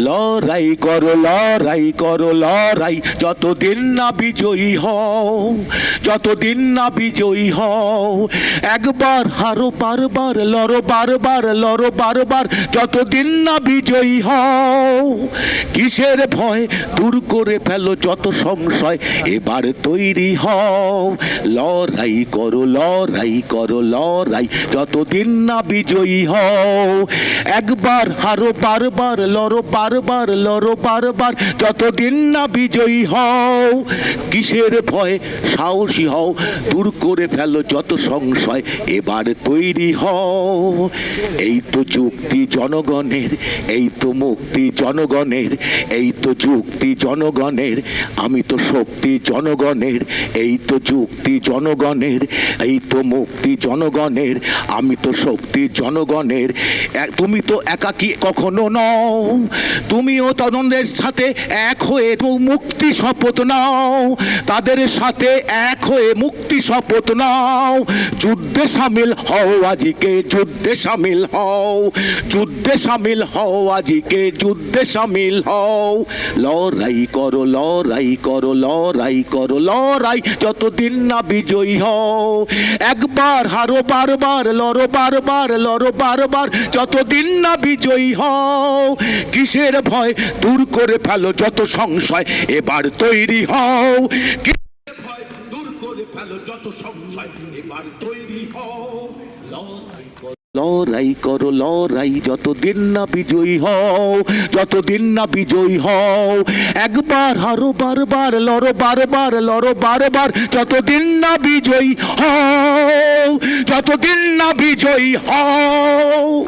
লড়াই করো লড়াই করো, লড়াই। যতদিন না বিজয়ী হও, যতদিন না বিজয়ী হও, একবার হারো, বারবার লড়ো বারবার লড়ো, বারবার। যতদিন না বিজয়ী হও, কিসের ভয়? দূর করে ফেলো যত সংশয়, এবার তৈরি হও। লড়াই করো লড়াই করো, লড়াই। যতদিন না বিজয়ী হও, একবার হারো, বারবার লড়ো বারবার লড়ো, বারবার যতদিন না বিজয়ী হও, কিসের ভয় সাহসী হও, দূর করে ফেলো যত সংশয় এবার তৈরি হও। এই তো যুক্তি জনগণের, এই তো মুক্তি জনগণের, এই তো যুক্তি জনগণের, আমি তো শক্তি জনগণের, এই তো যুক্তি জনগণের, এই তো মুক্তি জনগণের, আমি তো শক্তি জনগণের। তুমি তো একাকী কখনো নও তুমিও তদন্তের সাথে এক হয়ে মুক্তি শপথ নাও। তাদের সাথে এক হয়ে মুক্তি শপথ নাও। যুদ্ধে সামিল হও আজিকে যুদ্ধে সামিল হও। যুদ্ধে সামিল হও আজিকে যুদ্ধে সামিল হও। লড়াই করো লড়াই করো লড়াই করো, লড়াই যতদিন না বিজয়ী হও। একবার হারো, বারবার লড়ো বারবার লড়ো, বারবার যতদিন না বিজয়ী হও। কিসের ভয় দূর করে ফেলো যত সংশয় এবার তৈরি হও। লড়াই করো, লড়াই যতদিন না বিজয়ী হও, যতদিন না বিজয়ী হও। একবার হারো, বারবার লড়ো বারবার লড়ো, বারবার যতদিন না বিজয়ী হও, যতদিন না বিজয়ী হও।